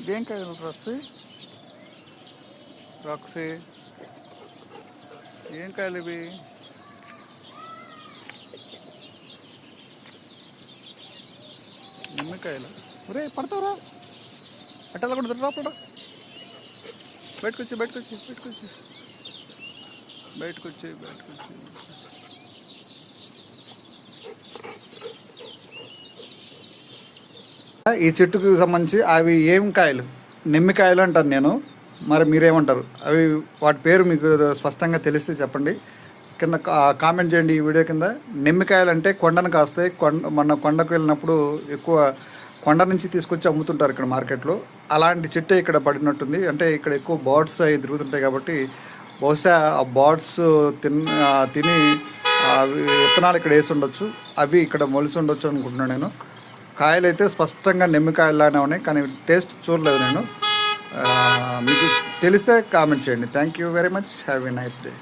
ఇదేం రక్సీ రక్సీ ఏం కాయలు ఇవి నిమ్మకాయలు. ఒరే పడతావురా. అట్టలా కూడా లోపల బయటకు వచ్చి బయటకు వచ్చి బయటకు ఈ చెట్టుకు సంబంధించి అవి ఏం కాయలు? నిమ్మకాయలు అంటాను నేను. మరి మీరేమంటారు? అవి వాటి పేరు మీకు స్పష్టంగా తెలిస్తే చెప్పండి. కింద కా- కామెంట్ చేయండి ఈ వీడియో కింద. నిమ్మకాయలు అంటే కొండను కాస్తాయి. కొండ మన కొండకు వెళ్ళినప్పుడు ఎక్కువ కొండ నుంచి తీసుకొచ్చి అమ్ముతుంటారు ఇక్కడ మార్కెట్లో. అలాంటి చెట్టు ఇక్కడ పడినట్టుంది. అంటే ఇక్కడ ఎక్కువ బర్డ్స్ అవి తిరుగుతుంటాయి కాబట్టి బహుశా ఆ బర్డ్స్ తిన్ తిని విత్తనాలు ఇక్కడ వేసి ఉండొచ్చు. అవి ఇక్కడ మొలిసి ఉండొచ్చు అనుకుంటున్నాను నేను. కాయలు అయితే స్పష్టంగా నిమ్మకాయలానే ఉన్నాయి కానీ టేస్ట్ చూడలేదు నేను. మీకు తెలిస్తే కామెంట్ చేయండి. Thank you very much have a nice day